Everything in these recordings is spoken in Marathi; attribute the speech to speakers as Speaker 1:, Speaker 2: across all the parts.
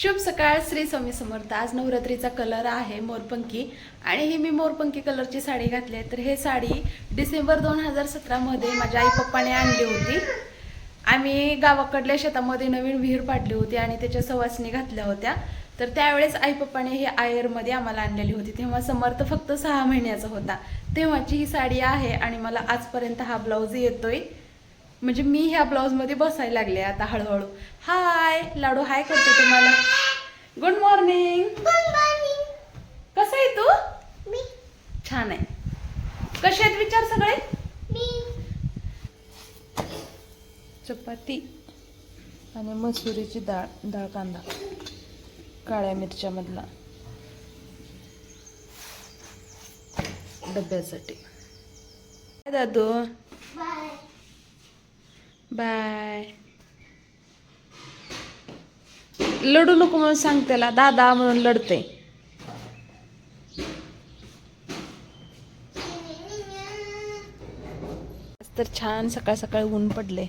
Speaker 1: शुभ सकाळ श्री स्वामी समर्थ. आज नवरात्रीचा कलर आहे मोरपंखी. आणि ही मी मोरपंखी कलरची साडी घातली आहे. तर हे साडी डिसेंबर दोन हजार सतरामध्ये माझ्या आई पप्पाने आणली होती. आम्ही गावाकडल्या शेतामध्ये नवीन विहीर पाडली होती आणि त्याच्या सवासणी घातल्या होत्या. तर त्यावेळेस आई पप्पाने ही आयरमध्ये आम्हाला आणलेली होती. तेव्हा समर्थ फक्त सहा महिन्याचा होता. तेव्हाची ही साडी आहे आणि मला आजपर्यंत हा ब्लाऊज येतोय. म्हणजे मी ह्या ब्लाऊजमध्ये बसायला लागले आता हळूहळू. हाय लाडू हाय करते तुम्हाला. गुड मॉर्निंग कसं आहे तू? छान आहे. कसे आहेत विचार सगळे? चपाती आणि मसुरीची डाळ डाळ कांदा. काळ्या मिरच्यामधला. डब्यासाठी. दादू. बाय. लढू नको म्हणून सांग त्याला. दादा म्हणून लढते. तर छान सकाळ सकाळ ऊन पडले.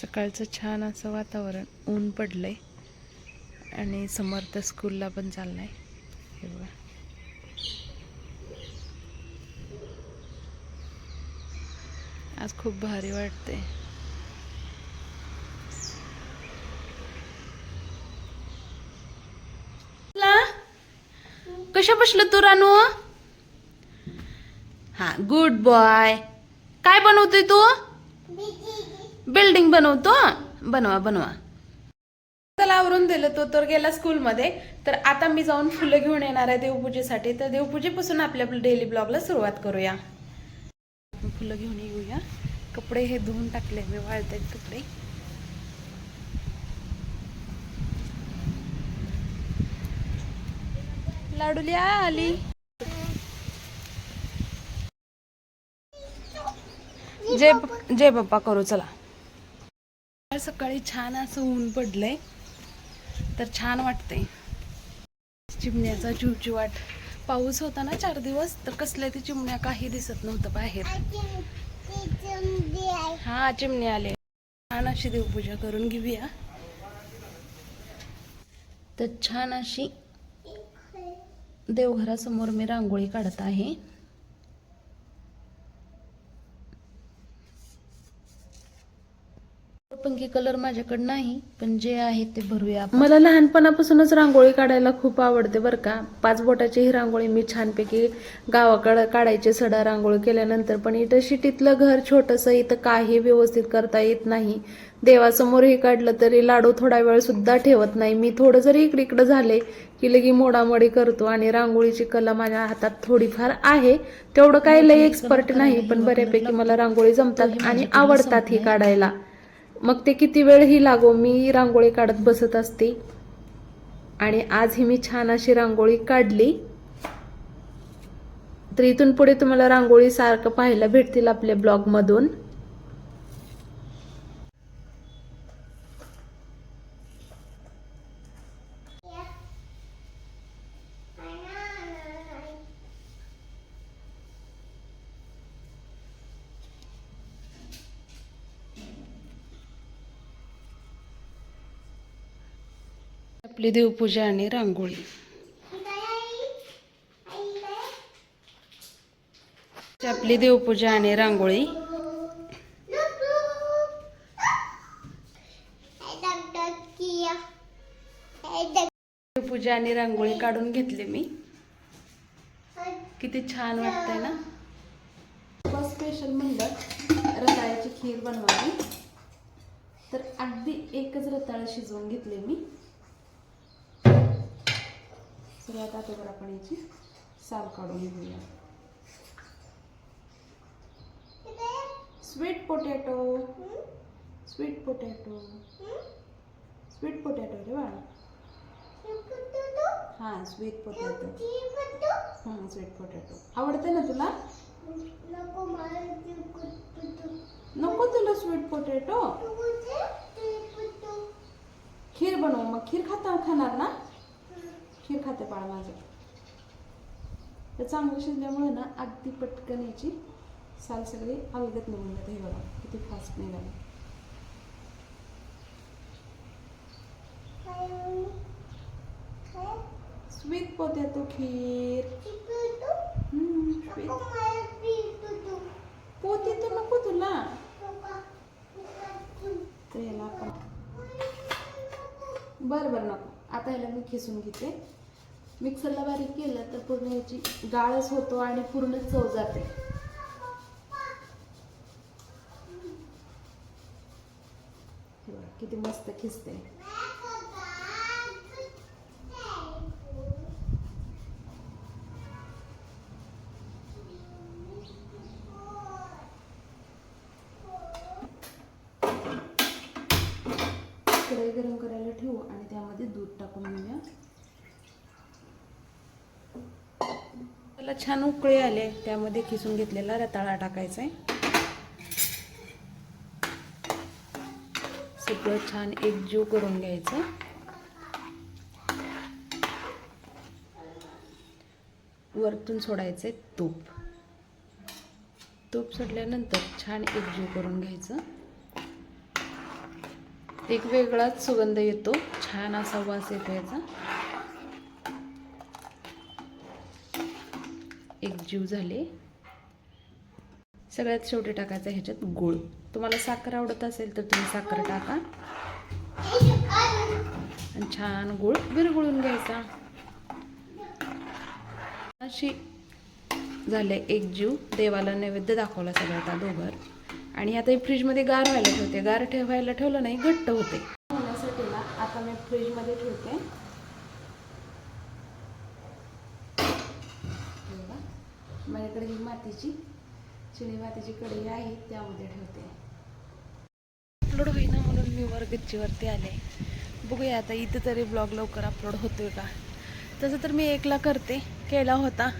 Speaker 1: सकाळचं छान असं वातावरण ऊन पडलंय. आणि समर्थ स्कूलला पण चाललाय. हे बघा. आज खूप भारी वाटते. कशा बसलं तू रानू? हा गुड बॉय काय बनवतोय तू? बिल्डिंग बनवतो बनवा बनवा. त्याला आवरून दिलं तो तर गेला स्कूलमध्ये. तर आता मी जाऊन फुलं घेऊन येणार आहे देवपूजेसाठी. तर देवपूजेपासून आपल्या डेली ब्लॉगला सुरुवात करूया. फुलं घेऊन येऊया. कपडे हे धुवून टाकले मी वाळते कपडे. लाडूल्या आली. जय जय बाप्पा करू चला. सकाळी छान असं ऊन पडलंय तर छान वाटतंय. चिमण्याचा चिवचिवाट. पाऊस होता ना चार दिवस तर कसल्या ती चिमण्या काही दिसत नव्हतं बाहेर. हा चिमणे आले. छान अशी देवपूजा करून घेऊया. तर छान अशी देवघरासमोर मी रांगोळी काढत आहे. पंखी कलर माझ्याकडे नाही पण जे आहे ते भरूया मला लहानपणापासूनच रांगोळी काढायला खूप आवडते बरं का. पाच बोटाची ही रांगोळी मी छानपैकी गावाकडं काढायचे सडा रांगोळी केल्यानंतर पण इथं शिटीतलं घर छोटंसं इथं काही व्यवस्थित करता येत नाही. देवासमोर हे काढलं तरी लाडू थोडा वेळ सुद्धा ठेवत नाही. मी थोडं जरी इकडे इकडं झाले की लगी मोडामोडी करतो आणि रांगोळीची कला माझ्या हातात थोडीफार आहे. तेवढं काही लई एक्सपर्ट नाही पण बऱ्यापैकी मला रांगोळी जमतात आणि आवडतात ही काढायला. मग ते किती वेळही लागो मी रांगोळी काढत बसत असते. आणि आज ही मी छान अशी रांगोळी काढली. तर इथून पुढे तुम्हाला रांगोळी सारखं पाहायला भेटतील आपल्या ब्लॉगमधून. आपली देवपूजा आणि रांगोळी. आपली देवपूजा आणि रांगोळी. देवपूजा आणि रांगोळी काढून घेतली मी. किती छान वाटतंय ना? स्पेशल म्हणलं रताळ्याची खीर बनवावी. तर अगदी एकच रताळ शिजवून घेतले मी. सगळ्यात अगोदर आपण याची साल काढून घेऊया. Sweet potato sweet potato sweet potato रे बाळा. हां स्वीट पोटॅटो हां स्वीट पोटॅटो आवडते ना तुला? नको तुला स्वीट पोटॅटो खीर बनव मग खीर खाता खाणार ना? हे खातं पाळ माझं तर चांगलं शिजल्यामुळे ना अगदी पटकन याची साल सगळी अविगत निघून जाते. हे बघा किती फास्ट निघाली. स्वीत पोत्या तो खीर पोती तर नको तुला. याला आपण बरं बरं नको. आता याला मी खिसून घेते. मिक्सरला बारीक केलं तर पूर्ण याची गाळच होतो आणि पूर्ण चव जाते. किती मस्त खिसते दूध टाकून घेऊया. त्याला छान उकळे आले त्यामध्ये किसून घेतलेला रताळा टाकायचा आहे. सगळं छान एकजीव करून घ्यायचं. वरतून सोडायचं तूप. तूप सोडल्यानंतर छान एकजीव करून घ्यायचं. एक वेगळाच सुगंध येतो. छान असा वास येतो याचा. एक जीव झाले. सगळ्यात शेवटी टाकायचं ह्याच्यात गुळ. तुम्हाला साखर आवडत असेल तर तुम्ही साखर टाका. आणि छान गुळ विरघळून घ्यायचा. अशी झाले एक जीव. देवाला नैवेद्य दाखवला सगळ्यात अगोदर आणि आता हे फ्रीजमध्ये गार व्हायला ठेवते. गार ठेवायला ठेवलं नाही घट्ट होते. होण्यासाठी ना आता मी फ्रीजमध्ये ठेवते. माझ्याकडे ही मातीची चिनी मातीची कढई आहे त्यामध्ये ठेवते. अपलोड होईना म्हणून मी वर गच्चीवरती आले. बघूया आता इथं तरी ब्लॉग लवकर अपलोड होतोय का? तसं तर मी एकला करते. केला होता.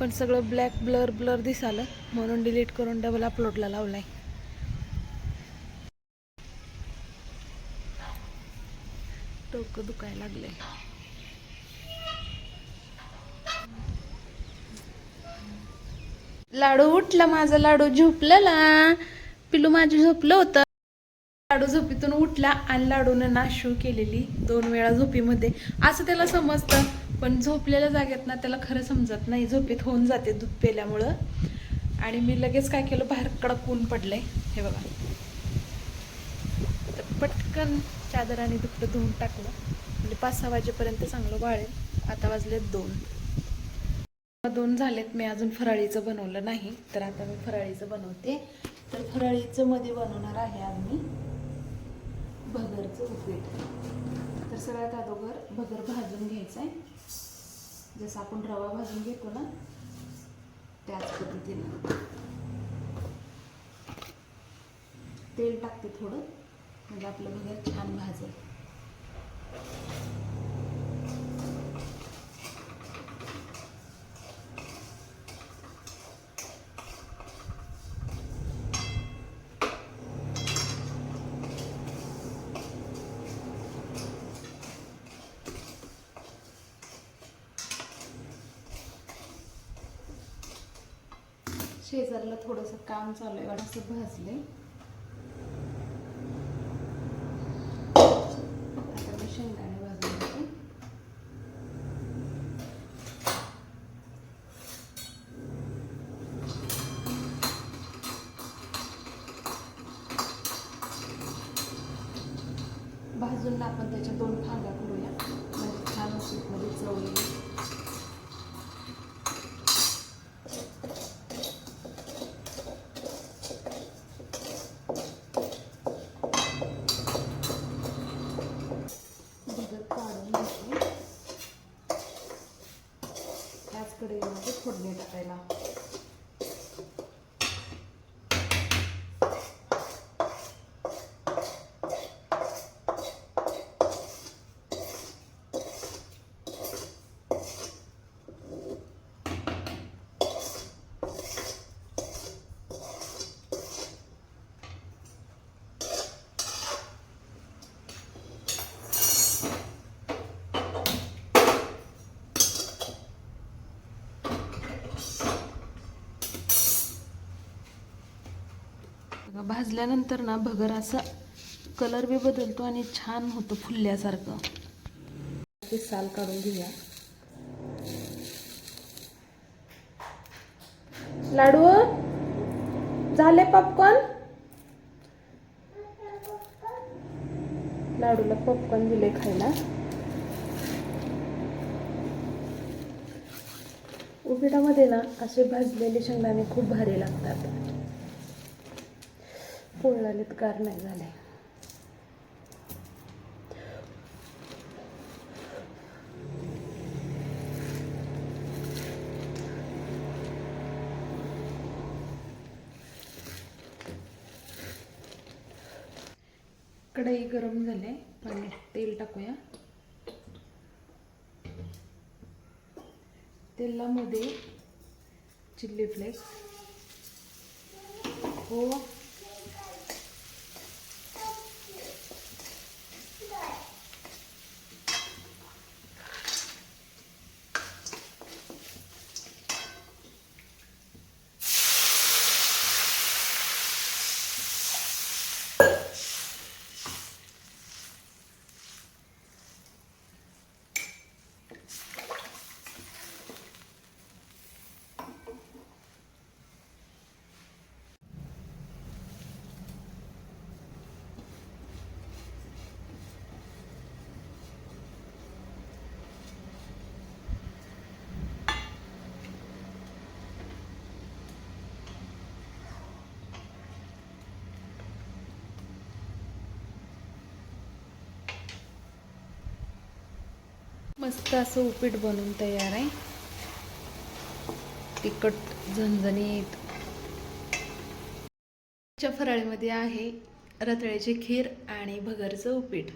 Speaker 1: पण सगळं ब्लॅक ब्लर ब्लर दिसालं. म्हणून डिलीट करून डबल अपलोडला लावलाय. डोकं दुखायला लागले लाडू उठला माझा लाडू झोपलेला. पिलू माझी झोपलं होतं. लाडू झोपीतून उठला आणि लाडूनं नाशू केलेली दोन वेळा झोपीमध्ये. असं त्याला समजतं पण झोपलेल्या जागेत ना त्याला खरं समजत नाही. झोपीत होऊन जाते दूध पेल्यामुळं. आणि मी लगेच काय केलं बाहेर कडक ऊन पडलंय. हे बघा. तर पटकन चादर आणि दुपटं धुवून टाकलं. म्हणजे पाच सहा वाजेपर्यंत चांगलं वाळेल. आता वाजलेत दोन. दोन झालेत. मी अजून फराळीचं बनवलं नाही तर आता मी फराळीचं बनवते. तर फराळीचं मध्ये बनवणार आहे आज मी भगरचं उपीट. तर सगळ्यात अगोदर भगर भाजून घ्यायचं आहे जसं आपण रवा भाजून घेतो ना त्याच पद्धतीनं. तेल टाकते थोडं म्हणजे आपलं भगर छान भाजेल. शेजारला थोडंसं काम चालू आहे असं भाजले. आता मी शेंगदाणे भाजून घेते भाजून आपण त्याच्या दोन फांद्या करूया म्हणजे छान सूपमध्ये चव येईल भगत काढून घेतली त्याच कढईमध्ये फोडणी टाकायला बघा, भाजल्यानंतर ना भगर असं कलर बी बदलतो आणि छान होतं फुलल्यासारखं. ते साल काढून घेऊया. लाडू हो? झाले पॉपकॉर्न लाडूला पॉपकॉर्न दिले खायला. उबिडामध्ये ना असे भाजलेले शेंगदाणे खूप भारी लागतात. झालेत गार नाही झाले. कढई गरम झाले पाणी तेल टाकूया. तेलामध्ये चिल्ली फ्लेक्स. हो. मस्त असं उपीट बनवून तयार आहे. तिखट झणझणीत. च्या फराळीमध्ये आहे रताळ्याची खीर आणि भगरचं उपीट.